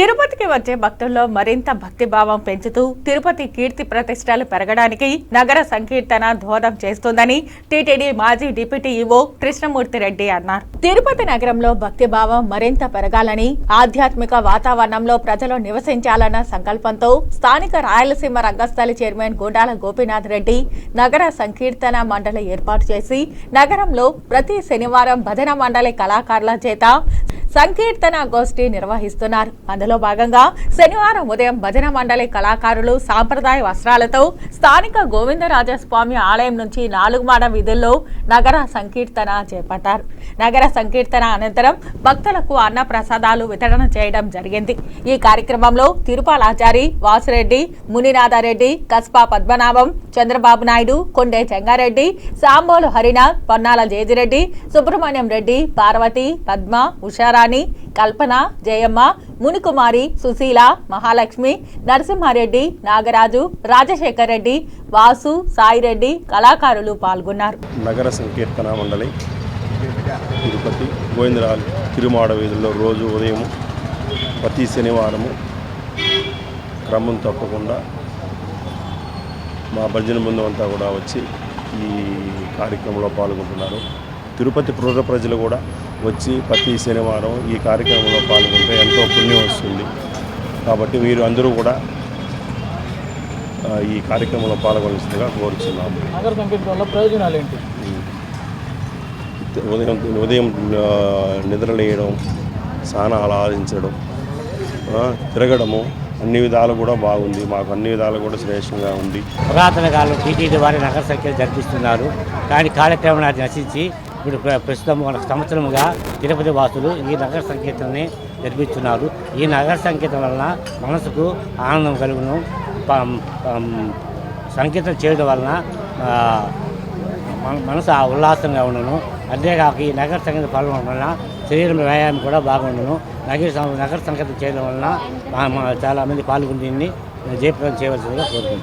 తిరుపతికి వచ్చే భక్తుల్లో మరింత భక్తిభావం పెంచుతూ తిరుపతి కీర్తి ప్రతిష్టలు పెరగడానికి నగర సంకీర్తన దోహదం చేస్తుందని టీటీడీ మాజీ డిప్యూటీ ఈవో కృష్ణమూర్తి రెడ్డి అన్నారు. తిరుపతి నగరంలో భక్తిభావం మరింత పెరగాలని ఆధ్యాత్మిక వాతావరణంలో ప్రజలు నివసించాలన్న సంకల్పంతో స్థానిక రాయలసీమ రంగస్థలి చైర్మన్ గోడాల గోపీనాథ్ రెడ్డి నగర సంకీర్తన మండలి ఏర్పాటు చేసి నగరంలో ప్రతి శనివారం భజన మండలి కళాకారుల చేత సంకీర్తన గోష్ఠి నిర్వహిస్తున్నారు. అందులో భాగంగా శనివారం ఉదయం భజన మండలి కళాకారులు సాంప్రదాయ వస్త్రాలతో స్థానిక గోవిందరాజస్వామి ఆలయం నుంచి నాలుగు మాడ వీధుల్లో నగర సంకీర్తన చేపట్టారు. నగర సంకీర్తన అనంతరం భక్తులకు అన్న ప్రసాదాలు వితరణ చేయడం జరిగింది. ఈ కార్యక్రమంలో తిరుపాలాచారి వాసురెడ్డి మునినాథారెడ్డి కస్పా పద్మనాభం చంద్రబాబు నాయుడు కొండే చెంగారెడ్డి సాంబోలు హరినాథ్ పొన్నాల జేజిరెడ్డి సుబ్రహ్మణ్యం రెడ్డి పార్వతి పద్మ ఉషారా రాణి కల్పన జయమ్మ మునికుమారి సుశీల మహాలక్ష్మి నరసింహారెడ్డి నాగరాజు రాజశేఖర్ రెడ్డి వాసు సాయిరెడ్డి కళాకారులు పాల్గొన్నారు. నగర సంకీర్తన మండలి తిరుపతి గోవిందరాలు తిరుమాడ వీధుల్లో రోజు ఉదయం ప్రతి శనివారము క్రమం తప్పకుండా మా భజన బృందం అంతా కూడా వచ్చి ఈ కార్యక్రమంలో పాల్గొంటున్నారు. తిరుపతి పుర ప్రజలు కూడా వచ్చి ప్రతి శనివారం ఈ కార్యక్రమంలో పాల్గొంటే ఎంతో పుణ్యం వస్తుంది. కాబట్టి మీరు అందరూ కూడా ఈ కార్యక్రమంలో పాల్గొనాల్సిందిగా కోరుచున్నాము. నగర సంకీర్తన వల్ల ప్రయోజనాలు ఏంటి? ఉదయం ఉదయం నిద్రలేయడం స్నానాలు ఆడించడం ఆ, తిరగడము అన్ని విధాలు కూడా బాగుంది. మాకు అన్ని విధాలు కూడా శ్రేష్టంగా ఉంది. పురాతన కాలం టీటీడీ వారి నగర సంఖ్యలు జరిపిస్తున్నారు. కానీ కాలక్రమేణా నశించి ఇప్పుడు ప్ర- ప్రస్తుతం ఒక సంవత్సరముగా తిరుపతి వాసులు ఈ నగర సంకీర్తనని జరిపిస్తున్నారు ఈ నగర సంకీర్తన వలన మనసుకు ఆనందం కలుగును. ప- సంకీర్తన చేయడం వలన మనసు ఆ ఉల్లాసంగా ఉండను. అంతేకాక ఈ నగర సంగీత పాల్గొనడం వలన శరీరం వ్యాయామం కూడా బాగుండును. నగర నగర సంగీతం చేయడం వలన చాలామంది పాల్గొని దీన్ని జయప్రదం చేయవలసిందిగా కోరుకుంటున్నాను.